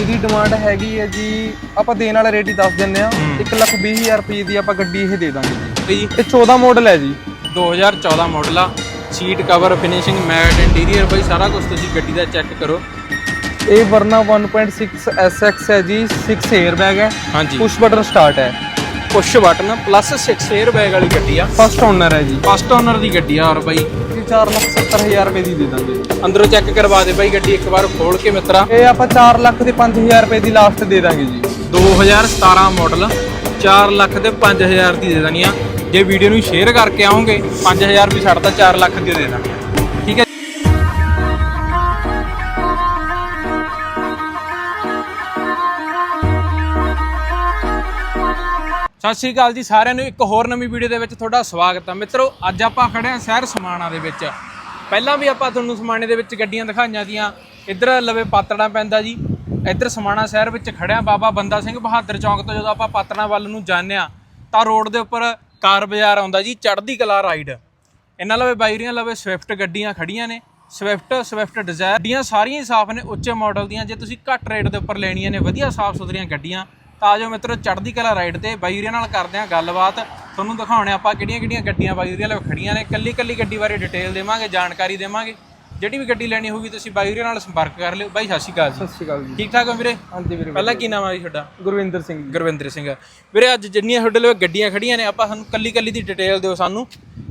ਇਹਦੀ ਡਿਮਾਂਡ ਹੈਗੀ ਹੈ ਜੀ ਆਪਾਂ ਦੇਣ ਵਾਲਾ ਰੇਟ ਹੀ ਦੱਸ ਦਿੰਨੇ ਆ 120000 ਰੁਪਏ ਦੀ ਆਪਾਂ ਗੱਡੀ ਇਹ ਦੇ ਦਾਂਗੇ ਜੀ। ਜੀ। ਇਹ 14 ਮਾਡਲ ਹੈ ਜੀ। 2014 ਮਾਡਲ ਆ seat cover finishing matte interior ਬਈ ਸਾਰਾ ਕੁਝ ਤੁਸੀਂ ਗੱਡੀ ਦਾ ਚੈੱਕ ਕਰੋ। ਇਹ ਵਰਨਾ 1.6 SX ਹੈ ਜੀ 6 에ਅਰ ਬੈਗ ਹੈ। ਹਾਂਜੀ। ਪੁਸ਼ ਬਟਨ ਸਟਾਰਟ ਹੈ। Push button plus 6 air bag ਵਾਲੀ ਗੱਡੀ ਆ। ਫਸਟ ਓਨਰ ਹੈ ਜੀ। ਫਸਟ ਓਨਰ ਦੀ ਗੱਡੀ ਆ ਔਰ ਬਈ ਇਹ 470000 ਰੁਪਏ ਦੀ ਦੇ ਦਾਂਗੇ। ਅੰਦਰੋਂ ਚੈੱਕ ਕਰਵਾ ਦੇ ਬਾਈ ਗੱਡੀ ਇੱਕ ਵਾਰ ਖੋਲ ਕੇ ਮਿੱਤਰਾ। ਇਹ ਆਪਾਂ 4 ਲੱਖ ਦੇ 5000 ਰੁਪਏ ਦੀ ਲਾਸਟ ਦੇ ਦਾਂਗੇ ਜੀ। 2017 ਮਾਡਲ 4 ਲੱਖ ਤੇ 5000 ਦੀ ਦੇ ਦੇਣੀ ਆ। ਜੇ ਵੀਡੀਓ ਨੂੰ ਸ਼ੇਅਰ ਕਰਕੇ ਆਓਗੇ 5000 ਵੀ ਛੱਡਦਾ 4 ਲੱਖ ਦੀ ਦੇ ਦੇਣੀ ਸਤਿ ਸ਼੍ਰੀ ਅਕਾਲ ਜੀ, ਸਾਰਿਆਂ ਨੂੰ ਇੱਕ ਹੋਰ ਨਵੀਂ ਵੀਡੀਓ ਦੇ ਵਿੱਚ ਤੁਹਾਡਾ ਸਵਾਗਤ ਹੈ ਮਿੱਤਰੋ, ਅੱਜ ਆਪਾਂ ਖੜੇ ਹਾਂ ਸ਼ਹਿਰ ਸਮਾਣਾ ਦੇ ਵਿੱਚ। ਪਹਿਲਾਂ ਵੀ ਆਪਾਂ ਤੁਹਾਨੂੰ ਸਮਾਣੇ ਦੇ ਵਿੱਚ ਗੱਡੀਆਂ ਦਿਖਾਈਆਂ ਦੀਆਂ ਇੱਧਰ ਲਵੇ ਪਾਤੜਾ ਪੈਂਦਾ ਜੀ। ਇੱਧਰ ਸਮਾਣਾ ਸ਼ਹਿਰ ਵਿੱਚ ਖੜਿਆ ਬਾਬਾ ਬੰਦਾ ਸਿੰਘ ਬਹਾਦਰ ਚੌਂਕ ਤੋਂ ਜਦੋਂ ਆਪਾਂ ਪਾਤੜਾ ਵੱਲ ਨੂੰ ਜਾਂਦੇ ਆ, ਤਾਂ ਰੋਡ ਦੇ ਉੱਪਰ ਕਾਰ ਬਾਜ਼ਾਰ ਆਉਂਦਾ ਜੀ, ਚੜ੍ਹਦੀ ਕਲਾ ਰਾਈਡ। ਇਹਨਾਂ ਲਵੇ ਬਾਈਰੀਆਂ, ਲਵੇ ਸਵਿਫਟ ਗੱਡੀਆਂ ਖੜੀਆਂ ਨੇ। ਸਵਿਫਟ ਸਵਿਫਟ ਡਿਜ਼ਾਇਰ ਗੱਡੀਆਂ ਸਾਰੀਆਂ ਹੀ ਸਾਫ਼ ਨੇ, ਉੱਚੇ ਮਾਡਲ ਦੀਆਂ। ਜੇ ਤੁਸੀਂ ਘੱਟ ਰੇਟ ਦੇ ਉੱਪਰ ਲੈਣੀਆਂ ਨੇ, ਵਧੀਆ ਸਾਫ਼ ਸੁਥਰੀਆਂ ਗੱਡੀਆਂ ਤਾਂ ਆਜੋ ਮਿੱਤਰੋ ਚੜ੍ਹਦੀ ਕਲਾ ਰਾਈਡ ਤੇ ਬਾਈਰੀਆਂ ਨਾਲ ਕਰਦੇ ਆ ਗੱਲਬਾਤ। ਤੁਹਾਨੂੰ ਦਿਖਾਉਣੇ ਆਪਾਂ ਕਿਹੜੀਆਂ ਕਿਹੜੀਆਂ ਗੱਡੀਆਂ ਬਾਈਰੀਆਂ ਲਵੇ ਖੜੀਆਂ ਨੇ। ਕੱਲੀ ਕੱਲੀ ਗੱਡੀ ਬਾਰੇ ਡਿਟੇਲ ਦੇਵਾਂਗੇ ਜਾਣਕਾਰੀ ਦੇਵਾਂਗੇ। ਜਿਹੜੀ ਵੀ ਗੱਡੀ ਲੈਣੀ ਹੋਊਗੀ ਤੁਸੀਂ ਬਾਈਰੀਆਂ ਨਾਲ ਸੰਪਰਕ ਕਰ ਲਿਓ। ਬਾਈ ਸਤਿ ਸ਼੍ਰੀ ਅਕਾਲ ਜੀ। ਸਤਿ ਸ਼੍ਰੀ ਅਕਾਲ ਜੀ। ਠੀਕ ਠਾਕ ਹੋ ਵੀਰੇ? ਹਾਂਜੀ ਵੀਰੇ ਪਹਿਲਾਂ ਕੀ ਨਾਮ ਆ ਜੀ ਤੁਹਾਡਾ? ਗੁਰਵਿੰਦਰ ਸਿੰਘ ਜੀ। ਗੁਰਵਿੰਦਰ ਸਿੰਘ। ਵੀਰੇ ਅੱਜ ਜਿੰਨੀਆਂ ਤੁਹਾਡੇ ਲਈ ਗੱਡੀਆਂ ਖੜੀਆਂ ਨੇ ਆਪਾਂ ਸਾਨੂੰ ਕੱਲੀ ਕੱਲੀ ਦੀ ਡਿਟੇਲ ਦਿਓ ਸਾਨੂੰ।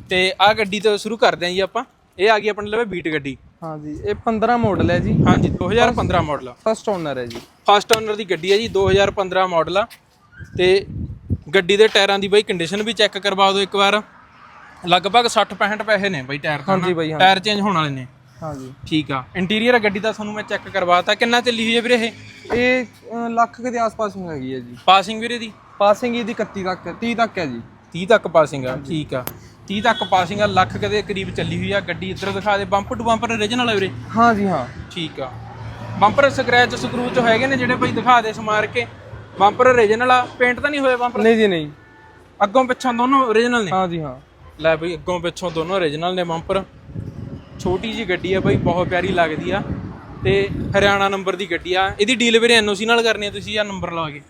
ਤੇ ਆਹ ਗੱਡੀ ਤੋਂ ਸ਼ੁਰੂ ਕਰਦੇ ਹਾਂ ਜੀ ਆਪਾਂ। ਇਹ ਆ ਗਈ ਆਪਣੇ ਲਈ ਬੀਟ ਗੱਡੀ। ਹਾਂਜੀ ਇਹ 15 ਮਾਡਲ ਹੈ ਜੀ। ਹਾਂਜੀ 2015 ਮਾਡਲ ਆ। ਫਸਟ ਓਨਰ ਹੈ ਜੀ। ਫਸਟ ਓਨਰ ਦੀ ਗੱਡੀ ਹੈ ਜੀ 2015 ਮਾਡਲ ਆ। ਤੇ ਗੱਡੀ ਦੇ ਟਾਇਰਾਂ ਦੀ ਬਈ ਕੰਡੀਸ਼ਨ ਵੀ ਚੈੱਕ ਕਰਵਾ ਦਿਓ ਇੱਕ ਵਾਰ। ਲਗਭਗ 60 65 ਪੈਸੇ ਨੇ ਬਈ ਟਾਇਰ ਤੋਂ ਹਾਂਜੀ ਬਾਈ ਹਾਂ ਟਾਇਰ ਚੇਂਜ ਹੋਣ ਵਾਲੇ ਨੇ। ਹਾਂਜੀ। ਠੀਕ ਆ। ਇੰਟੀਰੀਅਰ ਗੱਡੀ ਦਾ ਤੁਹਾਨੂੰ ਮੈਂ ਚੈੱਕ ਕਰਵਾਤਾ। ਕਿੰਨਾ ਚੱਲੀ ਹੋਈ ਹੈ ਵੀਰੇ ਇਹ? ਇਹ ਲੱਖ ਦੇ ਆਸ-ਪਾਸ ਹੈਗੀ ਹੈ ਜੀ। ਪਾਸਿੰਗ ਵੀਰੇ ਦੀ? ਪਾਸਿੰਗ ਇਹਦੀ 31 ਤੱਕ 30 ਤੱਕ ਹੈ ਜੀ। 30 ਤੱਕ ਪਾਸਿੰਗ ਆ ਠੀਕ ਆ। 30 ਤੱਕ ਪਾਸਿੰਗ ਆ ਲੱਖ ਕਦੇ ਕਰੀਬ ਚੱਲੀ ਹੋਈ ਆ ਗੱਡੀ। ਇੱਧਰ ਦਿਖਾ ਦੇ ਬੰਪਰ ਟੂ ਬੰਪਰ ਓਰੀਜਨਲ ਆ ਵੀਰੇ। ਹਾਂ ਜੀ ਹਾਂ। ਠੀਕ ਆ। ਬੰਪਰ ਸਕ੍ਰੈਚ ਸਕਰੂ ਚ ਹੈਗੇ ਨੇ ਜਿਹੜੇ ਭਾਈ ਦਿਖਾ ਦੇ ਸਮਾਰ ਕੇ। ਬੰਪਰ ਓਰੀਜਨਲ ਆ ਪੇਂਟ ਤਾਂ ਨਹੀਂ ਹੋਇਆ ਬੰਪਰ ਨਹੀਂ ਜੀ ਨਹੀਂ। ਅੱਗੋਂ ਪਿੱਛੋਂ ਦੋਨੋਂ ਓਰੀਜਨਲ ਨੇ? ਹਾਂ ਜੀ ਹਾਂ। ਲੈ ਬਈ ਅੱਗੋਂ ਪਿੱਛੋਂ ਦੋਨੋਂ ਓਰੀਜਨਲ ਨੇ ਬੰਪਰ ਛੋਟੀ ਜੀ ਗੱਡੀ ਆ ਬਈ ਬਹੁਤ ਪਿਆਰੀ ਲੱਗਦੀ ਆ। ਤੇ ਹਰਿਆਣਾ ਨੰਬਰ ਦੀ ਗੱਡੀ ਆ। ਇਹਦੀ ਡੀਲ ਵੀਰੇ ਐਨਓਸੀ ਨਾਲ ਕਰਨੀ ਆ ਤੁਸੀਂ ਆ ਨੰਬਰ ਲਾ ਕੇ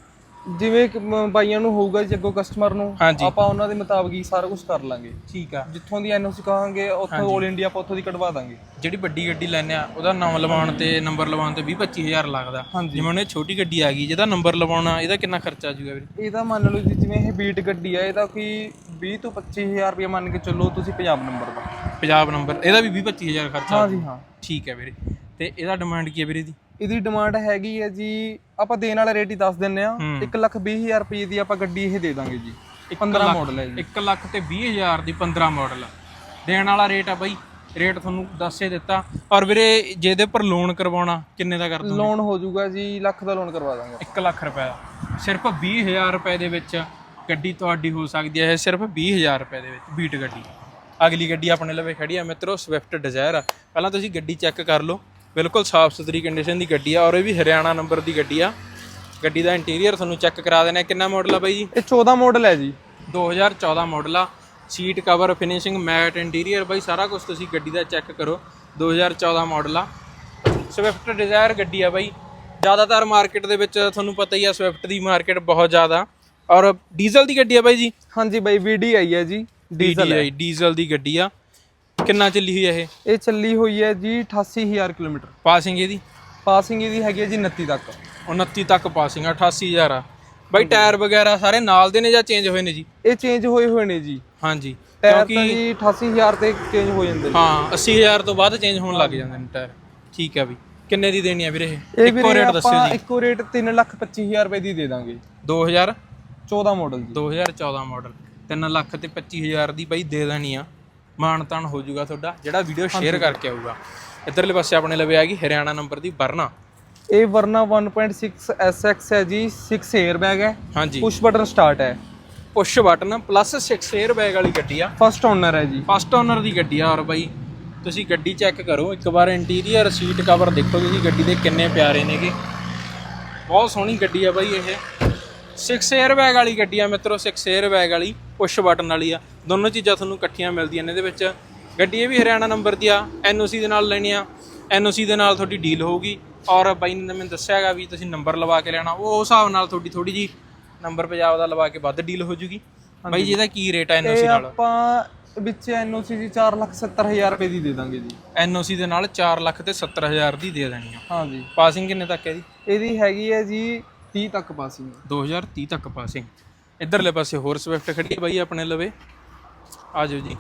ਜਿਵੇਂ ਕਿ ਮ- ਬਾਈਆਂ ਨੂੰ ਹੋਊਗਾ ਜੀ ਅੱਗੋਂ ਕਸਟਮਰ ਨੂੰ ਹਾਂਜੀ। ਆਪਾਂ ਉਹਨਾਂ ਦੇ ਮੁਤਾਬਕ ਹੀ ਸਾਰਾ ਕੁਝ ਕਰ ਲਾਂਗੇ। ਠੀਕ ਆ। ਜਿੱਥੋਂ ਦੀ ਐਨਓਸੀ ਕਹਾਂਗੇ ਉੱਥੋਂ 올 ਇੰਡੀਆ ਆਪਾਂ ਉੱਥੋਂ ਦੀ ਕਢਵਾ ਦਾਂਗੇ। ਜਿਹੜੀ ਵੱਡੀ ਗੱਡੀ ਲੈਨੇ ਆ ਉਹਦਾ ਨਾਮ ਲਵਾਉਣ ਤੇ ਨੰਬਰ ਲਵਾਉਣ ਤੇ 20 25000 ਲੱਗਦਾ। ਹਾਂਜੀ। ਜਿਵੇਂ ਹੁਣ ਇਹ ਛੋਟੀ ਗੱਡੀ ਆ ਗਈ ਜਿਹਦਾ ਨੰਬਰ ਲਵਾਉਣਾ ਇਹਦਾ ਕਿੰਨਾ ਖਰਚਾ ਆ ਜਾਊਗਾ ਵੀਰੇ? ਇਹਦਾ ਮੰਨ ਲਓ ਜੀ ਜਿਵੇਂ ਇਹ ਬੀਟ ਗੱਡੀ ਆ ਇਹਦਾ ਕੋਈ 20 ਤੋਂ 25000 ਰੁਪਏ ਮੰਨ ਕੇ ਚੱਲੋ ਤੁਸੀਂ ਪੰਜਾਬ ਨੰਬਰ ਦਾ। ਪੰਜਾਬ ਨੰਬਰ ਇਹਦਾ ਵੀ 20 25000 ਖਰਚਾ ਹਾਂ ਜੀ। ਹਾਂ। ਠੀਕ ਹੈ ਵੀਰੇ। ਤੇ ਇਹਦਾ ਡਿਮਾਂਡ ਕੀ ਹੈ ਵੀਰੇ ਦੀ ਇਹਦੀ ਡਿਮਾਂਡ ਹੈਗੀ ਹੈ ਜੀ ਆਪਾਂ ਦੇਣ ਵਾਲਾ ਰੇਟ ਹੀ ਦੱਸ ਦਿੰਨੇ ਆ ਹੂੰ। 120000 ਰੁਪਏ ਦੀ ਆਪਾਂ ਗੱਡੀ ਇਹ ਦੇ ਦਾਂਗੇ ਜੀ। 15 ਮਾਡਲ ਹੈ ਜੀ। 1 ਲੱਖ ਤੇ 20000 ਦੀ 15 ਮਾਡਲ ਦੇਣ ਵਾਲਾ ਰੇਟ ਆ ਬਾਈ ਰੇਟ ਤੁਹਾਨੂੰ ਦੱਸੇ ਦਿੱਤਾ। ਔਰ ਵੀਰੇ ਜੇ ਇਹਦੇ ਪਰ ਲੋਨ ਕਰਵਾਉਣਾ ਕਿੰਨੇ ਦਾ ਕਰ ਦੋ ਲੋਨ ਹੋ ਜਾਊਗਾ ਜੀ ਲੱਖ ਦਾ ਲੋਨ ਕਰਵਾ ਦਾਂਗੇ 1 ਲੱਖ ਰੁਪਏ ਦਾ। ਸਿਰਫ 20000 ਰੁਪਏ ਦੇ ਵਿੱਚ ਗੱਡੀ ਤੁਹਾਡੀ ਹੋ ਸਕਦੀ ਹੈ। ਸਿਰਫ 20000 ਰੁਪਏ ਦੇ ਵਿੱਚ ਬੀਟ ਗੱਡੀ। ਅਗਲੀ ਗੱਡੀ ਆਪਣੇ ਲਵੇ ਖੜੀ ਆ। ਮਿੱਤਰੋ ਸਵਿਫਟ ਡਿਜ਼ਾਇਰ ਆ। ਪਹਿਲਾਂ ਤੁਸੀਂ ਗੱਡੀ ਚੈੱਕ ਕਰ ਲਓ। ਬਿਲਕੁਲ ਸਾਫ਼ ਸੁਥਰੀ ਕੰਡੀਸ਼ਨ ਦੀ ਗੱਡੀ ਆ ਔਰ ਇਹ ਵੀ ਹਰਿਆਣਾ ਨੰਬਰ ਦੀ ਗੱਡੀ ਆ। ਗੱਡੀ ਦਾ ਇੰਟੀਰੀਅਰ ਤੁਹਾਨੂੰ ਚੈੱਕ ਕਰਾ ਦੇਣਾ ਕਿੰਨਾ ਮਾਡਲ ਆ ਬਾਈ ਜੀ? ਇਹ 14 ਮਾਡਲ ਹੈ ਜੀ। 2014 ਮਾਡਲ ਆ। Seat cover finishing matte interior ਬਾਈ ਸਾਰਾ ਕੁਝ ਤੁਸੀਂ ਗੱਡੀ ਦਾ ਚੈੱਕ ਕਰੋ। 2014 ਮਾਡਲ ਆ। ਸਵਿਫਟ ਡਿਜ਼ਾਇਰ ਗੱਡੀ ਆ ਬਾਈ। ਜ਼ਿਆਦਾਤਰ ਮਾਰਕੀਟ ਦੇ ਵਿੱਚ ਤੁਹਾਨੂੰ ਪਤਾ ਹੀ ਆ ਸਵਿਫਟ ਦੀ ਮਾਰਕੀਟ ਬਹੁਤ ਜ਼ਿਆਦਾ। ਔਰ ਡੀਜ਼ਲ ਦੀ ਗੱਡੀ ਆ ਬਾਈ ਜੀ? ਹਾਂਜੀ ਬਾਈ ਵੀਡੀ ਆਈ ਹੈ ਜੀ। ਡੀਜ਼ਲ ਹੈ ਡੀਜ਼ਲ ਦੀ ਗੱਡੀ ਆ। ਕਿੰਨਾ ਚੱਲੀ ਹੋਈ ਆ ਇਹ? ਇਹ ਚੱਲੀ ਹੋਈ ਹੈ ਜੀ 88000 ਕਿਲੋਮੀਟਰ। ਪਾਸਿੰਗ ਇਹਦੀ? ਪਾਸਿੰਗ ਇਹਦੀ ਹੈਗੀ ਹੈ ਜੀ 29 ਤੱਕ। 29 ਤੱਕ ਪਾਸਿੰਗ 88000 ਆ। ਬਾਈ ਟਾਇਰ ਵਗੈਰਾ ਸਾਰੇ ਨਾਲ ਦੇ ਨੇ ਜਾਂ ਚੇਂਜ ਹੋਏ ਨੇ ਜੀ? ਇਹ ਚੇਂਜ ਹੋਏ ਹੋਏ ਨੇ ਜੀ। ਹਾਂਜੀ। ਤਾਂ ਜੀ 88000 ਤੇ ਚੇਂਜ ਹੋ ਜਾਂਦੇ ਨੇ। ਹਾਂ 80000 ਤੋਂ ਬਾਅਦ ਚੇਂਜ ਹੋਣ ਲੱਗ ਜਾਂਦੇ ਨੇ ਟਾਇਰ। ਠੀਕ ਆ ਵੀ। ਕਿੰਨੇ ਦੀ ਦੇਣੀ ਆ ਵੀਰੇ ਇਹ? ਇੱਕੋ ਰੇਟ ਦੱਸਿਓ ਜੀ। ਇੱਕੋ ਰੇਟ 325000 ਰੁਪਏ ਦੀ ਦੇ ਦਾਂਗੇ। 2000 14 ਮਾਡਲ ਜੀ। 2014 ਮਾਡਲ 3 ਲੱਖ ਤੇ 25000 ਦੀ ਬਾਈ ਦੇ ਦੇਣੀ ਆ। ਮਾਣ ਤਾਣ ਹੋ ਜਾਊਗਾ ਤੁਹਾਡਾ ਜਿਹੜਾ ਵੀਡੀਓ ਸ਼ੇਅਰ ਕਰਕੇ ਆਊਗਾ। ਇਧਰਲੇ ਪਾਸੇ ਆਪਣੇ ਲਵੇ ਆ ਗਈ ਹਰਿਆਣਾ ਨੰਬਰ ਦੀ ਵਰਨਾ। ਇਹ ਵਰਨਾ 1.6 SX ਹੈ ਜੀ 6 에ਅਰ ਬੈਗ ਹੈ। ਹਾਂਜੀ। ਪੁਸ਼ ਬਟਨ ਸਟਾਰਟ ਹੈ। Push button plus 6 air bag ਵਾਲੀ ਗੱਡੀ ਆ। ਫਸਟ ਓਨਰ ਹੈ ਜੀ। ਫਸਟ ਓਨਰ ਦੀ ਗੱਡੀ ਆ ਔਰ ਬਾਈ ਤੁਸੀਂ ਗੱਡੀ ਚੈੱਕ ਕਰੋ। ਇੱਕ ਵਾਰ ਇੰਟੀਰੀਅਰ ਸੀਟ ਕਵਰ ਦੇਖੋ ਜੀ ਗੱਡੀ ਦੇ ਕਿੰਨੇ ਪਿਆਰੇ ਨੇਗੇ। ਬਹੁਤ ਸੋਹਣੀ ਗੱਡੀ ਆ ਬਾਈ ਇਹ। 6 에ਅਰ ਬੈਗ ਵਾਲੀ ਗੱਡੀ ਆ ਮਿੱਤਰੋ 6 에ਅਰ ਬੈਗ ਵਾਲੀ। ਪੁਸ਼ ਬਟਨ ਵਾਲੀ ਆ। ਦੋਨੋਂ ਚੀਜ਼ਾਂ ਤੁਹਾਨੂੰ ਇਕੱਠੀਆਂ ਮਿਲਦੀਆਂ ਨੇ। ਇਹਦੇ ਵਿੱਚ ਗੱਡੀ ਇਹ ਵੀ ਹਰਿਆਣਾ ਨੰਬਰ ਦੀ ਆ। ਐਨਓਸੀ ਦੇ ਨਾਲ ਲੈਣੀ ਆ। ਐਨਓਸੀ ਦੇ ਨਾਲ ਤੁਹਾਡੀ ਡੀਲ ਹੋਊਗੀ। ਔਰ ਬਾਈ ਨੇ ਮੈਨੂੰ ਦੱਸਿਆਗਾ ਵੀ ਤੁਸੀਂ ਨੰਬਰ ਲਵਾ ਕੇ ਲੈਣਾ। ਉਹ ਹਿਸਾਬ ਨਾਲ ਤੁਹਾਡੀ ਥੋੜੀ ਜੀ ਨੰਬਰ ਪੰਜਾਬ ਦਾ ਲਵਾ ਕੇ ਵੱਧ ਡੀਲ ਹੋ ਜੂਗੀ। ਬਾਈ ਜੀ ਇਹਦਾ ਕੀ ਰੇਟ ਹੈ ਐਨਓਸੀ ਇਹ ਨਾਲ? ਆਪਾਂ ਵਿੱਚ ਐਨਓਸੀ ਜੀ 470000 ਰੁਪਏ ਦੀ ਦੇ ਦਾਂਗੇ ਜੀ। ਐਨਓਸੀ ਦੇ ਨਾਲ 4 ਲੱਖ ਤੇ 70000 ਦੀ ਦੇ ਦੇਣੀ ਆ। ਹਾਂ ਜੀ ਪਾਸਿੰਗ ਕਿੰਨੇ ਤੱਕ ਹੈ ਜੀ? ਇਹਦੀ ਹੈਗੀ ਹੈ ਜੀ 30 ਤੱਕ ਪਾਸਿੰਗ 2030 ਤੱਕ ਪਾਸਿੰਗ ਇਧਰਲੇ ਪਾਸੇ ਹੋਰ ਸਵਿਫਟ ਖੜੀ ਬਾਈ ਆਪਣੇ ਲਵੇ। ਆ ਜਾਓ ਜੀ।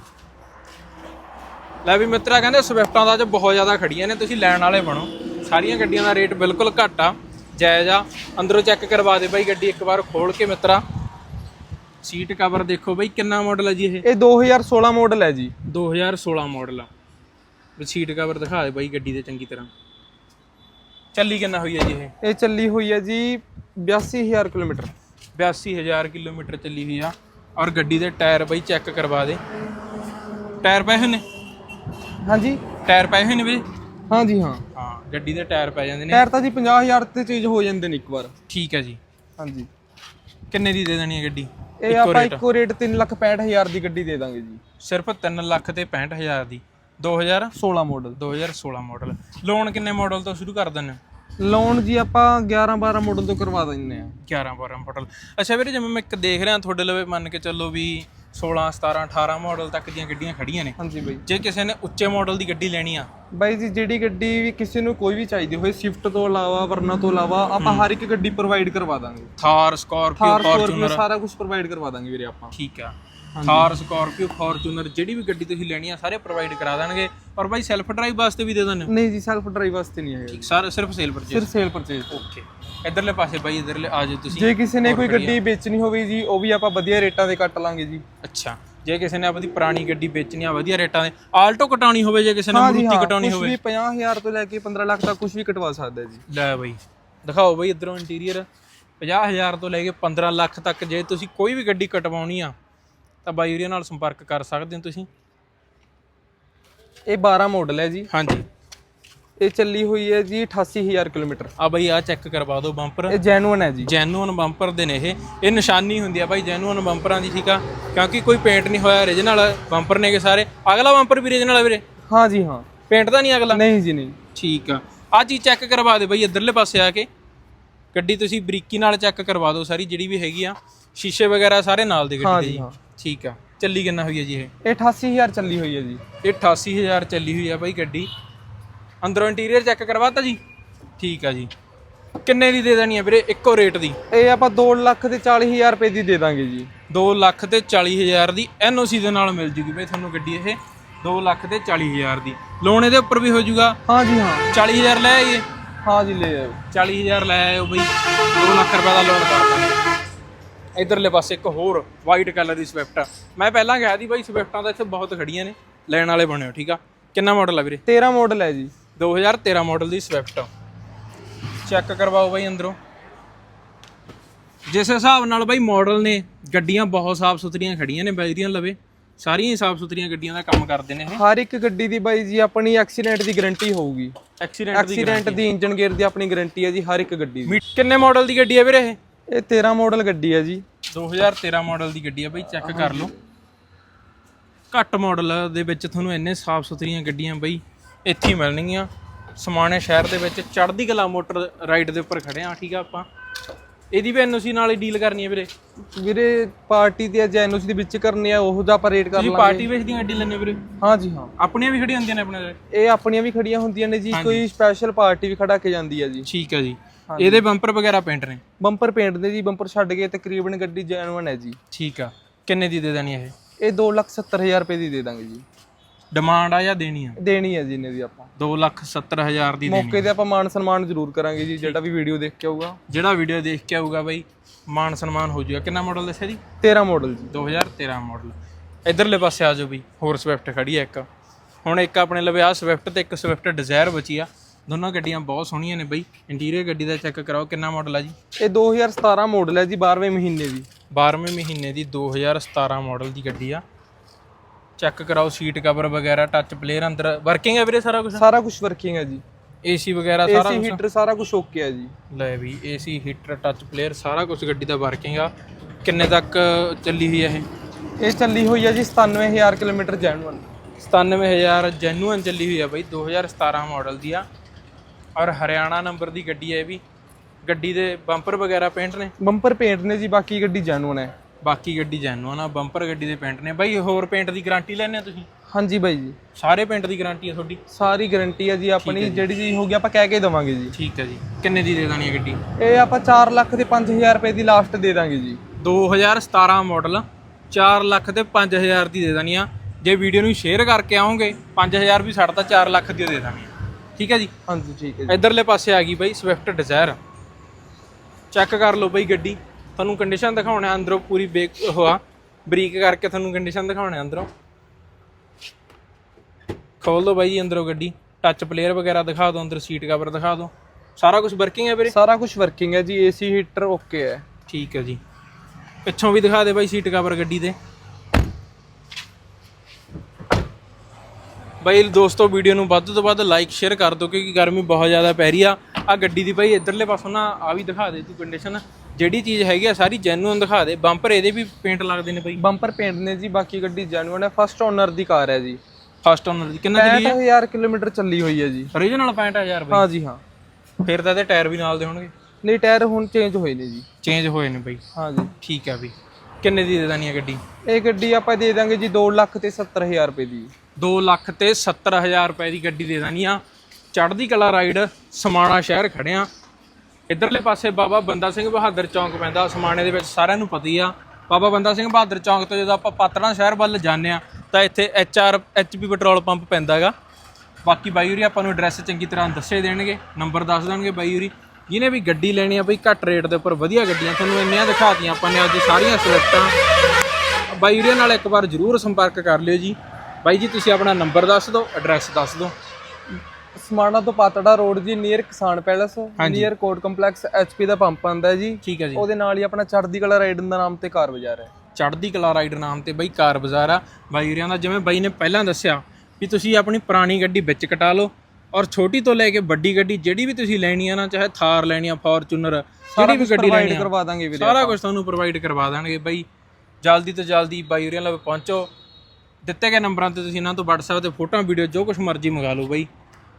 ਲੈ ਵੀ ਮਿੱਤਰਾ ਕਹਿੰਦੇ ਸਵਿਫਟਾਂ ਦਾ ਅੱਜ ਬਹੁਤ ਜ਼ਿਆਦਾ ਖੜੀਆਂ ਨੇ ਤੁਸੀਂ ਲੈਣ ਵਾਲੇ ਬਣੋ। ਸਾਰੀਆਂ ਗੱਡੀਆਂ ਦਾ ਰੇਟ ਬਿਲਕੁਲ ਘੱਟ ਆ। ਜਾਇਜ਼ ਆ। ਅੰਦਰੋਂ ਚੈੱਕ ਕਰਵਾ ਦੇ ਬਾਈ ਗੱਡੀ ਇੱਕ ਵਾਰ ਖੋਲ ਕੇ ਮਿੱਤਰਾ। ਸੀਟ ਕਵਰ ਦੇਖੋ ਬਾਈ ਕਿੰਨਾ ਮਾਡਲ ਹੈ ਜੀ ਇਹ? ਇਹ 2016 ਮਾਡਲ ਹੈ ਜੀ। 2016 ਮਾਡਲ ਆ। ਵੀ ਸੀਟ ਕਵਰ ਦਿਖਾ ਦੇ ਬਾਈ ਗੱਡੀ ਦੇ ਚੰਗੀ ਤਰ੍ਹਾਂ। ਚੱਲੀ ਕਿੰਨਾ ਹੋਈ ਹੈ ਜੀ ਇਹ? ਇਹ ਚੱਲੀ ਹੋਈ ਹੈ ਜੀ 82000 ਕਿਲੋਮੀਟਰ। 82000 ਕਿਲੋਮੀਟਰ ਚੱਲੀ ਹੋਈ ਆ ਔਰ ਗੱਡੀ ਦੇ ਟਾਇਰ ਬਈ ਚੈੱਕ ਕਰਵਾ ਦੇ। ਟਾਇਰ ਪਏ ਹੋਏ ਨੇ ਹਾਂਜੀ। ਟਾਇਰ ਪਏ ਹੋਏ ਨੇ ਵੀ ਹਾਂ। ਜੀ ਹਾਂ ਹਾਂ ਗੱਡੀ ਦੇ ਟਾਇਰ ਪੈ ਜਾਂਦੇ ਨੇ। ਟਾਇਰ ਤਾਂ ਜੀ 50000 ਤੇ ਚੇਂਜ ਹੋ ਜਾਂਦੇ ਨੇ ਇੱਕ ਵਾਰ। ਠੀਕ ਹੈ ਜੀ। ਹਾਂਜੀ। ਕਿੰਨੇ ਦੀ ਦੇ ਦੇਣੀ ਹੈ ਗੱਡੀ? ਇਹ ਆਪਾਂ ਇੱਕੋ ਰੇਟ 365000 ਦੀ ਗੱਡੀ ਦੇ ਦਾਂਗੇ ਜੀ। ਸਿਰਫ 3 ਲੱਖ ਤੇ 65000 ਦੀ। 2000 16 ਮਾਡਲ 2016 ਮਾਡਲ ਲੋਨ ਕਿੰਨੇ ਮਾਡਲ ਤੋਂ ਸ਼ੁਰੂ ਕਰ ਦਿੰਦੇ ਲੋਨ ਜੀ ਆਪਾਂ 11 12 ਮਾਡਲ ਤੋਂ ਕਰਵਾ ਦਿੰਨੇ ਆ 11 12 ਮਾਡਲ ਅੱਛਾ ਵੀਰੇ ਜਿਵੇਂ ਮੈਂ ਇੱਕ ਦੇਖ ਰਿਹਾ ਤੁਹਾਡੇ ਲਵੇ ਮੰਨ ਕੇ ਚੱਲੋ ਵੀ 16 17 18 ਮਾਡਲ ਤੱਕ ਦੀਆਂ ਗੱਡੀਆਂ ਖੜੀਆਂ ਨੇ। ਹਾਂਜੀ ਬਾਈ। ਜੇ ਕਿਸੇ ਨੇ ਉੱਚੇ ਮਾਡਲ ਦੀ ਗੱਡੀ ਲੈਣੀ ਆ? ਬਾਈ ਜੀ ਜਿਹੜੀ ਗੱਡੀ ਵੀ ਕਿਸੇ ਨੂੰ ਕੋਈ ਵੀ ਚਾਹੀਦੀ ਹੋਵੇ ਸਵਿਫਟ ਤੋਂ ਇਲਾਵਾ ਵਰਨਾ ਤੋਂ ਇਲਾਵਾ ਆਪਾਂ ਹਰ ਇੱਕ ਗੱਡੀ ਪ੍ਰੋਵਾਈਡ ਕਰਵਾ ਦਾਂਗੇ। ਥਾਰ ਸਕਾਰਪੀਓ ਫੋਰਚੂਨਰ ਸਾਰਾ ਕੁਝ ਪ੍ਰੋਵਾਈਡ ਕਰਵਾ ਦਾਂਗੇ ਵੀਰੇ ਆਪਾਂ। ਠੀਕ ਆ। ਥਾਰ ਸਕਾਰਪੀਓ ਫੋਰਚੂਨਰ ਜਿਹੜੀ ਵੀ ਗੱਡੀ ਤੁਸੀਂ ਲੈਣੀ ਆ ਸਾਰੇ ਪ੍ਰੋਵਾਈਡ ਕਰਾ ਦੇਣਗੇ। ਔਰ ਬਾਈ ਸੈਲਫ ਡਰਾਈਵ ਵਾਸਤੇ ਵੀ ਦੇ ਦਿੰਦੇ ਨਹੀਂ ਜੀ ਸੈਲਫ ਡਰਾਈਵ ਵਾਸਤੇ ਨਹੀਂ ਹੈਗਾ ਸਾਰਾ ਸਿਰਫ ਸੇਲ ਪਰਚੇਸ ਸਿਰਫ ਸੇਲ ਪਰਚੇਜ ਓਕੇ ਇਧਰਲੇ ਪਾਸੇ ਬਾਈ ਇਧਰਲੇ ਆ ਜਾਓ ਤੁਸੀਂ। ਜੇ ਕਿਸੇ ਨੇ ਕੋਈ ਗੱਡੀ ਵੇਚਣੀ ਹੋਵੇ ਜੀ ਉਹ ਵੀ ਆਪਾਂ ਵਧੀਆ ਰੇਟਾਂ ਦੇ ਕੱਟ ਲਾਂਗੇ ਜੀ। ਅੱਛਾ। ਜੇ ਕਿਸੇ ਨੇ ਆਪਣੀ ਪੁਰਾਣੀ ਗੱਡੀ ਵੇਚਣੀ ਆ ਵਧੀਆ ਰੇਟਾਂ ਦੇ ਆਲਟੋ ਕਟਾਉਣੀ ਹੋਵੇ ਜੇ ਕਿਸੇ ਨੇ ਮਰੂਤੀ ਕਟਾਉਣੀ ਕੁਝ ਹੋਵੇ। ਵੀ 50000 ਤੋਂ ਲੈ ਕੇ 15 ਲੱਖ ਤੱਕ ਕੁਝ ਵੀ ਕਟਵਾ ਸਕਦਾ ਜੀ। ਲੈ ਬਾਈ ਦਿਖਾਓ ਬਾਈ ਇਧਰੋਂ ਇੰਟੀਰੀਅਰ 50000 ਤੋਂ ਲੈ ਕੇ 15 ਲੱਖ ਤੱਕ ਜੇ ਤੁਸੀਂ ਕੋਈ ਵੀ ਗੱਡੀ ਕਟਵਾਉਣੀ ਆ ਤਾਂ ਬਾਈ ਵੀਰੇ ਨਾਲ ਸੰਪਰਕ ਕਰ ਸਕਦੇ ਹੋ ਤੁਸੀਂ? ਇਹ 12 ਮਾਡਲ ਹੈ ਜੀ। ਹਾਂਜੀ। ਇਹ ਚੱਲੀ ਹੋਈ ਹੈ ਜੀ 88000 ਕਿਲੋਮੀਟਰ। ਆ ਬਾਈ ਆ ਚੈੱਕ ਕਰਵਾ ਦਿਓ ਬੰਪਰ ਇਹ ਜੈਨੂਅਨ ਹੈ ਜੀ। ਜੈਨੂਅਨ ਬੰਪਰ ਦੇ ਨੇ ਇਹ। ਇਹ ਨਿਸ਼ਾਨੀ ਹੁੰਦੀ ਆ ਭਾਈ ਜੈਨੂਅਨ ਬੰਪਰਾਂ ਦੀ ਠੀਕ ਆ? ਕਿਉਂਕਿ ਕੋਈ ਪੇਂਟ ਨਹੀਂ ਹੋਇਆ origignal ਬੰਪਰ ਨੇਗੇ ਸਾਰੇ। ਅਗਲਾ ਬੰਪਰ ਵੀ origignal ਆ ਵੀਰੇ? ਹਾਂ ਜੀ ਹਾਂ। ਪੇਂਟ ਤਾਂ ਨਹੀਂ ਅਗਲਾ? ਨਹੀਂ ਜੀ ਨਹੀਂ। ਠੀਕ ਆ। ਆ ਚੀਜ਼ ਚੈੱਕ ਕਰਵਾ ਦੇ ਬਾਈ ਇਧਰਲੇ ਪਾਸੇ ਆ ਕੇ। ਗੱਡੀ ਤੁਸੀਂ ਬਰੀਕੀ ਨਾਲ ਚੈੱਕ ਕਰਵਾ ਦਿਓ ਸਾਰੀ ਜਿਹੜੀ ਵੀ ਹੈਗੀ ਆ। ਸ਼ੀਸ਼ੇ ਵਗੈਰਾ ਸਾਰੇ ਨਾਲ ਦੇ ਗੱਡੀ ਦੇ ਜੀ। ਹਾਂ। ਠੀਕ ਆ। ਚੱਲੀ ਕਿੰਨਾ ਹੋਈ ਹੈ ਜੀ ਇਹ? ਇਹ 88000 ਚੱਲੀ ਹੋਈ ਹੈ ਜੀ। ਇਹ 88000 ਚੱਲੀ ਹੋਈ ਆ ਬਾਈ ਗੱਡੀ। ਅੰਦਰੋਂ ਇੰਟੀਰੀਅਰ ਚੈੱਕ ਕਰਵਾਤਾ ਜੀ? ਠੀਕ ਆ ਜੀ। ਕਿੰਨੇ ਦੀ ਦੇ ਦੇਣੀ ਆ ਵੀਰੇ? ਇੱਕੋ ਰੇਟ ਦੀ। ਇਹ ਆਪਾਂ 2 ਲੱਖ ਤੇ 40000 ਰੁਪਏ ਦੀ ਦੇ ਦਾਂਗੇ ਜੀ। 2 ਲੱਖ ਤੇ 40 ਹਜ਼ਾਰ ਦੀ ਐਨਓਸੀ ਦੇ ਨਾਲ ਮਿਲ ਜੂਗੀ ਬਈ ਤੁਹਾਨੂੰ ਗੱਡੀ ਇਹ। 2 ਲੱਖ ਤੇ 40 ਹਜ਼ਾਰ ਦੀ। ਲੋਨ ਇਹਦੇ ਉੱਪਰ ਵੀ ਹੋ ਜੂਗਾ? ਹਾਂ ਜੀ ਹਾਂ। 40 ਹਜ਼ਾਰ ਲੈ ਆਈਏ। ਹਾਂ ਜੀ ਲੈ ਆਓ 40 ਹਜ਼ਾਰ ਲੈ ਆਇਓ ਬਈ। 2 ਲੱਖ ਰੁਪਏ ਦਾ ਲੋਨ ਕਰ ਦਾਂਗੇ ਇਧਰਲੇ ਪਾਸੇ ਇੱਕ ਹੋਰ ਵਾਈਟ ਕਲਰ ਦੀ ਸਵਿਫਟ ਮੈਂ ਪਹਿਲਾਂ ਕਿਹਾ ਸੀ ਬਈ ਸਵਿਫਟਾਂ ਤਾਂ ਇੱਥੇ ਬਹੁਤ ਖੜੀਆਂ ਨੇ। ਲੈਣ ਵਾਲੇ ਬਣਿਓ ਠੀਕ ਆ? ਕਿੰਨਾ ਮਾਡਲ ਆ ਵੀਰੇ? 13 ਮਾਡਲ ਹੈ ਜੀ। 2013 ਮਾਡਲ ਦੀ ਸਵਿਫਟ ਚੈੱਕ ਕਰਵਾਓ ਬਾਈ ਅੰਦਰੋਂ। ਜਿਸ ਹਿਸਾਬ ਨਾਲ ਬਾਈ ਮਾਡਲ ਨੇ ਗੱਡੀਆਂ ਬਹੁਤ ਸਾਫ਼ ਸੁਥਰੀਆਂ ਖੜੀਆਂ ਨੇ ਬਾਈਰੀਆਂ ਲਵੇ ਸਾਰੀਆਂ ਹੀ ਸਾਫ਼ ਸੁਥਰੀਆਂ ਗੱਡੀਆਂ ਦਾ ਕੰਮ ਕਰਦੇ ਨੇ ਇਹ। ਹਰ ਇੱਕ ਗੱਡੀ ਦੀ ਬਾਈ ਜੀ ਆਪਣੀ ਐਕਸੀਡੈਂਟ ਦੀ ਗਾਰੰਟੀ ਹੋਊਗੀ। ਐਕਸੀਡੈਂਟ ਦੀ ਐਕਸੀਡੈਂਟ ਦੀ ਇੰਜਨ ਗੇਅਰ ਦੀ ਆਪਣੀ ਗਾਰੰਟੀ ਹੈ ਜੀ ਹਰ ਇੱਕ ਗੱਡੀ ਦੀ। ਕਿੰਨੇ ਮਾਡਲ ਦੀ ਗੱਡੀ ਹੈ ਵੀਰੇ ਇਹ? ਇਹ 13 ਮਾਡਲ ਗੱਡੀ ਹੈ ਜੀ। 2013 ਮਾਡਲ ਦੀ ਗੱਡੀ ਆ ਬਈ ਚੈੱਕ ਕਰ ਲਓ। ਘੱਟ ਮਾਡਲ ਦੇ ਵਿੱਚ ਤੁਹਾਨੂੰ ਇੰਨੇ ਸਾਫ਼ ਸੁਥਰੀਆਂ ਗੱਡੀਆਂ ਬਈ ਇੱਥੇ ਹੀ ਮਿਲਣਗੀਆਂ। ਸਮਾਣੇ ਸ਼ਹਿਰ ਦੇ ਵਿੱਚ ਚੜ੍ਹਦੀ ਕਲਾ ਮੋਟਰ ਰਾਈਡ ਦੇ ਉੱਪਰ ਖੜੇ ਆ ਠੀਕ ਆ ਆਪਾਂ। ਇਹਦੀ ਵੀ ਐਨਓਸੀ ਨਾਲ ਹੀ ਡੀਲ ਕਰਨੀ ਹੈ ਵੀਰੇ। ਵੀਰੇ ਪਾਰਟੀ ਦੀ ਜਾਂ ਐਨਓਸੀ ਦੇ ਵਿੱਚ ਕਰਨੀ ਆ ਉਹ ਦਾ ਆਪਾਂ ਰੇਟ ਕਰ ਲਾਂਗੇ। ਪਾਰਟੀ ਵੇਚ ਦੀਆਂ ਗੱਡੀ ਲੈਣੇ ਵੀਰੇ? ਹਾਂ ਜੀ ਹਾਂ। ਆਪਣੀਆਂ ਵੀ ਖੜੀਆਂ ਹੁੰਦੀਆਂ ਨੇ ਆਪਣੇ। ਇਹ ਆਪਣੀਆਂ ਵੀ ਖੜੀਆਂ ਹੁੰਦੀਆਂ ਨੇ ਜੀ ਕੋਈ ਸਪੈਸ਼ਲ ਪਾਰਟੀ ਵੀ ਖੜਾ ਕੇ ਜਾਂਦੀ ਹੈ ਜੀ। ਠੀਕ ਆ ਜੀ। ਇਹਦੇ ਬੰਪਰ ਵਗੈਰਾ ਪੇਂਟ ਨੇ? ਬੰਪਰ ਪੇਂਟ ਦੇ ਜੀ ਬੰਪਰ ਛੱਡ ਕੇ ਤਕਰੀਬਨ ਗੱਡੀ ਜੈਨੂਅਨ ਹੈ ਜੀ। ਠੀਕ ਆ। ਕਿੰਨੇ ਦੀ ਦੇ ਦੇਣੀ ਇਹ? ਇਹ 270000 ਰੁਪਏ ਦੀ ਦੇ ਦਾਂਗੇ ਜੀ। ਡਿਮਾਂਡ ਆ ਜਾਂ ਦੇਣੀ ਆ? ਦੇਣੀ ਹੈ ਜੀ ਇਹਨੇ ਦੀ ਆਪਾਂ। 270000 ਦੀ ਦੇਣੀ ਮੌਕੇ ਤੇ ਆਪਾਂ ਮਾਨ ਸਨਮਾਨ ਜ਼ਰੂਰ ਕਰਾਂਗੇ ਜੀ ਜਿਹੜਾ ਵੀ ਵੀਡੀਓ ਦੇਖ ਕੇ ਆਊਗਾ। ਜਿਹੜਾ ਵੀਡੀਓ ਦੇਖ ਕੇ ਆਊਗਾ ਬਈ ਮਾਨ ਸਨਮਾਨ ਹੋ ਜਾਊਗਾ। ਕਿੰਨਾ ਮਾਡਲ ਦੱਸਿਆ ਜੀ? 13 ਮਾਡਲ ਜੀ। 2013 ਮਾਡਲ ਇਧਰਲੇ ਪਾਸੇ ਆ ਜਾਓ ਵੀ ਹੋਰ ਸਵਿਫਟ ਖੜੀ ਹੈ ਇੱਕ। ਹੁਣ ਇੱਕ ਆਪਣੇ ਲਵੇ ਆ ਸਵਿਫਟ ਤੇ ਇੱਕ ਸਵਿਫਟ ਡਿਜ਼ਾਇਰ ਬਚੀ ਆ। ਦੋਨੋਂ ਗੱਡੀਆਂ ਬਹੁਤ ਸੋਹਣੀਆਂ ਨੇ ਬਈ। ਇੰਟੀਰੀਅਰ ਗੱਡੀ ਦਾ ਚੈੱਕ ਕਰਾਓ ਕਿੰਨਾ ਮਾਡਲ ਆ ਜੀ? ਇਹ 2017 ਮਾਡਲ ਹੈ ਜੀ 12ਵੇਂ ਮਹੀਨੇ ਦੀ। 12ਵੇਂ ਮਹੀਨੇ ਦੀ 2017 ਮਾਡਲ ਦੀ ਗੱਡੀ ਆ। ਚੈੱਕ ਕਰਾਓ ਸੀਟ ਕਵਰ ਵਗੈਰਾ ਟੱਚ ਪਲੇਅਰ ਅੰਦਰ। ਵਰਕਿੰਗ ਹੈ ਵੀਰੇ ਸਾਰਾ ਕੁਝ ਸਾਰਾ ਕੁਝ ਵਰਕਿੰਗ ਹੈ ਜੀ। ਏਸੀ ਵਗੈਰਾ ਸਾਰਾ ਏਸੀ ਹੀਟਰ ਸਾਰਾ ਕੁਝ ਓਕੇ ਹੈ ਜੀ। ਲੈ ਵੀ ਏਸੀ ਹੀਟਰ ਟੱਚ ਪਲੇਅਰ ਸਾਰਾ ਕੁਝ ਗੱਡੀ ਦਾ ਵਰਕਿੰਗ ਆ। ਕਿੰਨੇ ਤੱਕ ਚੱਲੀ ਹੋਈ ਹੈ ਇਹ? ਇਹ ਚੱਲੀ ਹੋਈ ਹੈ ਜੀ 97000 ਕਿਲੋਮੀਟਰ ਜੈਨੂਅਨ 97000 ਜੈਨੂਅਨ ਚੱਲੀ ਹੋਈ ਆ ਬਈ 2017 ਮਾਡਲ ਦੀ ਆ। ਔਰ ਹਰਿਆਣਾ ਨੰਬਰ ਦੀ ਗੱਡੀ ਹੈ ਇਹ ਵੀ। ਗੱਡੀ ਦੇ ਬੰਪਰ ਵਗੈਰਾ ਪੇਂਟ ਨੇ? ਬੰਪਰ ਪੇਂਟ ਨੇ ਜੀ ਬਾਕੀ ਗੱਡੀ ਜੈਨੂਨ ਹੈ। ਬਾਕੀ ਗੱਡੀ ਜੈਨੂਅਨ ਆ ਬੰਪਰ ਗੱਡੀ ਦੇ ਪੇਂਟ ਨੇ। ਬਾਈ ਹੋਰ ਪੇਂਟ ਦੀ ਗਾਰੰਟੀ ਲੈਣੇ ਆ ਤੁਸੀਂ? ਹਾਂਜੀ ਬਾਈ ਜੀ। ਸਾਰੇ ਪੇਂਟ ਦੀ ਗਾਰੰਟੀ ਹੈ ਤੁਹਾਡੀ? ਸਾਰੀ ਗਾਰੰਟੀ ਹੈ ਜੀ ਆਪਣੀ ਜਿਹੜੀ ਚੀਜ਼ ਹੋ ਗਈ ਆਪਾਂ ਕਹਿ ਕੇ ਦਵਾਂਗੇ ਜੀ। ਠੀਕ ਹੈ ਜੀ। ਕਿੰਨੇ ਦੀ ਦੇ ਦੇਣੀ ਹੈ ਗੱਡੀ? ਇਹ ਆਪਾਂ 4 ਲੱਖ ਤੇ 5000 ਰੁਪਏ ਦੀ ਲਾਸਟ ਦੇ ਦਾਂਗੇ ਜੀ। 2017 ਮਾਡਲ 4 ਲੱਖ ਤੇ 5000 ਦੀ ਦੇ ਦੇਣੀ ਆ। ਜੇ ਵੀਡੀਓ ਨੂੰ ਸ਼ੇਅਰ ਕਰਕੇ ਆਓਗੇ 5000 ਵੀ ਛੱਡਤਾ 4 ਲੱਖ ਦੀ ਦੇ ਦੇਣੀ ਠੀਕ ਹੈ ਜੀ? ਹਾਂਜੀ ਠੀਕ ਹੈ ਜੀ। ਇਧਰਲੇ ਪਾਸੇ ਆ ਗਈ ਬਾਈ ਸਵਿਫਟ ਡਿਜ਼ਾਇਰ ਚੈੱਕ ਕਰ ਲਓ ਬਾਈ ਗੱਡੀ। ਤੁਹਾਨੂੰ ਕੰਡੀਸ਼ਨ ਦਿਖਾਉਣਾ ਅੰਦਰੋਂ ਪੂਰੀ ਬੇਕ ਹੋਆ ਬਰੀਕ ਕਰਕੇ ਤੁਹਾਨੂੰ ਕੰਡੀਸ਼ਨ ਦਿਖਾਉਣਾ ਅੰਦਰੋਂ। ਖੋਲ ਦੋ ਬਾਈ ਜੀ ਅੰਦਰੋਂ ਗੱਡੀ। ਟੱਚ ਪਲੇਅਰ ਵਗੈਰਾ ਦਿਖਾ ਦਿਓ ਅੰਦਰ ਸੀਟ ਕਵਰ ਦਿਖਾ ਦਿਓ। ਸਾਰਾ ਕੁਝ ਵਰਕਿੰਗ ਹੈ ਵੀਰੇ? ਸਾਰਾ ਕੁਝ ਵਰਕਿੰਗ ਹੈ ਜੀ ਏਸੀ ਹੀਟਰ ਓਕੇ ਹੈ। ਠੀਕ ਹੈ ਜੀ। ਪਿੱਛੋਂ ਵੀ ਦਿਖਾ ਦੇ ਬਾਈ ਸੀਟ ਕਵਰ ਗੱਡੀ ਦੇ। ਬਾਈ ਦੋਸਤੋ ਵੀਡੀਓ ਨੂੰ ਵੱਧ ਤੋਂ ਵੱਧ ਲਾਈਕ ਸ਼ੇਅਰ ਕਰ ਦਿਓ ਕਿਉਂਕਿ ਗਰਮੀ ਬਹੁਤ ਜ਼ਿਆਦਾ ਪੈ ਰਹੀ ਆ। ਆ ਗੱਡੀ ਦੀ ਬਾਈ ਇਧਰਲੇ ਪਾਸੋਂ ਨਾ ਆ ਵੀ ਦਿਖਾ ਦੇ ਤੂੰ ਕੰਡੀਸ਼ਨ ਜਿਹੜੀ ਚੀਜ਼ ਹੈਗੀ ਆ ਸਾਰੀ ਜੈਨੂਅਨ ਦਿਖਾ ਦੇ। ਬੰਪਰ ਇਹਦੇ ਵੀ ਪੇਂਟ ਲੱਗਦੇ ਨੇ ਬਾਈ। ਬੰਪਰ ਪੇਂਟ ਨੇ ਜੀ ਬਾਕੀ ਗੱਡੀ ਜੈਨੂਨ ਹੈ ਫਸਟ ਓਨਰ ਦੀ ਕਾਰ ਹੈ ਜੀ। ਫਸਟ ਓਨਰ ਦੀ। ਕਿੰਨਾ ਦੀ 65000 ਕਿਲੋਮੀਟਰ ਚੱਲੀ ਹੋਈ ਹੈ ਜੀ। ਓਰੀਜਨਲ 65000 ਬਾਈ। ਹਾਂ ਜੀ ਹਾਂ। ਫਿਰ ਤਾਂ ਇਹਦੇ ਟਾਇਰ ਵੀ ਨਾਲ ਦੇ ਹੋਣਗੇ। ਨਹੀਂ ਟਾਇਰ ਹੁਣ ਚੇਂਜ ਹੋਏ ਨੇ ਜੀ। ਚੇਂਜ ਹੋਏ ਨੇ ਬਾਈ। ਹਾਂ ਜੀ। ਠੀਕ ਆ ਬਈ। ਕਿੰਨੇ ਦੀ ਦੇ ਦੇਣੀ ਆ ਗੱਡੀ? ਇਹ ਗੱਡੀ ਆਪਾਂ ਦੇ ਦਾਂਗੇ ਜੀ 2 ਲੱਖ ਤੇ 70000 ਰੁਪਏ ਦੀ। 2 ਲੱਖ ਤੇ 70000 ਰੁਪਏ ਦੀ ਗੱਡੀ ਦੇ ਦੇਣੀ ਆ। ਚੜ੍ਹਦੀ ਕਲਾ ਰਾਈਡ ਸਮਾਣਾ ਸ਼ਹਿਰ ਖੜਿਆ ਇਧਰਲੇ ਪਾਸੇ ਬਾਬਾ ਬੰਦਾ ਸਿੰਘ ਬਹਾਦਰ ਚੌਂਕ ਪੈਂਦਾ ਸਮਾਣੇ ਦੇ ਵਿੱਚ ਸਾਰਿਆਂ ਨੂੰ ਪਤਾ ਹੀ ਆ। ਬਾਬਾ ਬੰਦਾ ਸਿੰਘ ਬਹਾਦਰ ਚੌਂਕ ਤੋਂ ਜਦੋਂ ਆਪਾਂ ਪਾਤੜਾ ਸ਼ਹਿਰ ਵੱਲ ਜਾਂਦੇ ਆ ਤਾਂ ਇੱਥੇ H R HP petrol pump ਪੈਂਦਾ ਹੈਗਾ। ਬਾਕੀ ਬਾਈ ਹੋਰੀ ਆਪਾਂ ਨੂੰ ਐਡਰੈਸ ਚੰਗੀ ਤਰ੍ਹਾਂ ਦੱਸੇ ਦੇਣਗੇ ਨੰਬਰ ਦੱਸ ਦੇਣਗੇ ਬਾਈ ਹੋਰੀ। ਜਿਹਨੇ ਵੀ ਗੱਡੀ ਲੈਣੀ ਆ ਬਈ ਘੱਟ ਰੇਟ ਦੇ ਉੱਪਰ ਵਧੀਆ ਗੱਡੀਆਂ ਤੁਹਾਨੂੰ ਇੰਨੀਆਂ ਦਿਖਾਤੀਆਂ ਆਪਾਂ ਨੇ ਅੱਜ ਸਾਰੀਆਂ ਸਵਿਫਟਾਂ ਬਾਈ ਵੀਡੀਓ ਨਾਲ ਇੱਕ ਵਾਰ ਜਰੂਰ ਸੰਪਰਕ ਕਰ ਲਿਓ ਜੀ। ਬਾਈ ਜੀ ਤੁਸੀਂ ਆਪਣਾ ਨੰਬਰ ਦੱਸ ਦਿਓ ਐਡਰੈਸ ਦੱਸ ਦਿਓ। ਸਮਾਣਾ ਤੋਂ ਪਾਤੜਾ ਰੋਡ ਜੀ near Kisan palace near court complex HP ਦਾ ਪੰਪ ਆਂਦਾ ਜੀ। ਠੀਕ ਹੈ ਜੀ। ਉਹਦੇ ਨਾਲ ਹੀ ਆਪਣਾ ਚੜ੍ਹਦੀ ਕਲਾ ਰਾਈਡਨ ਦਾ ਨਾਮ ਤੇ ਕਾਰ ਬਾਜ਼ਾਰ ਹੈ। ਚੜ੍ਹਦੀ ਕਲਾ ਰਾਈਡਰ ਨਾਮ ਤੇ ਬਾਈ ਕਾਰ ਬਾਜ਼ਾਰ ਆ। ਬਾਈ ਵੀਰਿਆਂ ਦਾ ਜਿਵੇਂ ਬਾਈ ਨੇ ਪਹਿਲਾਂ ਦੱਸਿਆ ਵੀ ਤੁਸੀਂ ਆਪਣੀ ਪੁਰਾਣੀ ਗੱਡੀ ਵਿੱਚ ਕਟਾ ਲਓ ਔਰ ਛੋਟੀ ਤੋਂ ਲੈ ਕੇ ਵੱਡੀ ਗੱਡੀ ਜਿਹੜੀ ਵੀ ਤੁਸੀਂ ਲੈਣੀ ਆ ਨਾ ਚਾਹੇ ਥਾਰ ਲੈਣੀ ਆ ਫੋਰਚੂਨਰ ਜਿਹੜੀ ਵੀ ਗੱਡੀ ਲੈਣੀ ਆ ਕਰਵਾ ਦਾਂਗੇ ਵੀਰੇ ਸਾਰਾ ਕੁਝ ਤੁਹਾਨੂੰ ਪ੍ਰੋਵਾਈਡ ਕਰਵਾ ਦੇਣਗੇ ਬਾਈ। ਜਲਦੀ ਤੋਂ ਜਲਦੀ ਬਾਈ ਵੀਰਿਆਂ ਲਵੇ ਪਹੁੰਚੋ। ਦਿੱਤੇ ਗਏ ਨੰਬਰਾਂ ਤੇ ਤੁਸੀਂ ਇਹਨਾਂ ਤੋਂ WhatsApp ਤੇ ਫੋਟੋਆਂ ਵੀਡੀਓ ਜੋ ਕੁਝ ਮਰਜ਼ੀ ਮੰਗਾ ਲਓ ਬਾਈ।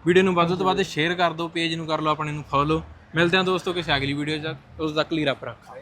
ਵੀਡੀਓ ਨੂੰ ਵੱਧ ਤੋਂ ਵੱਧ ਸ਼ੇਅਰ ਕਰ ਦਿਓ ਪੇਜ ਨੂੰ ਕਰ ਲਓ ਆਪਣੇ ਨੂੰ ਫੋਲੋ ਮਿਲਦੇ ਹਾਂ ਦੋਸਤੋ ਕਿਸੇ ਅਗਲੀ ਵੀਡੀਓ 'ਚ। ਉਸ ਤੱਕ ਲਈ ਰੱਬ ਰੱਖਾ।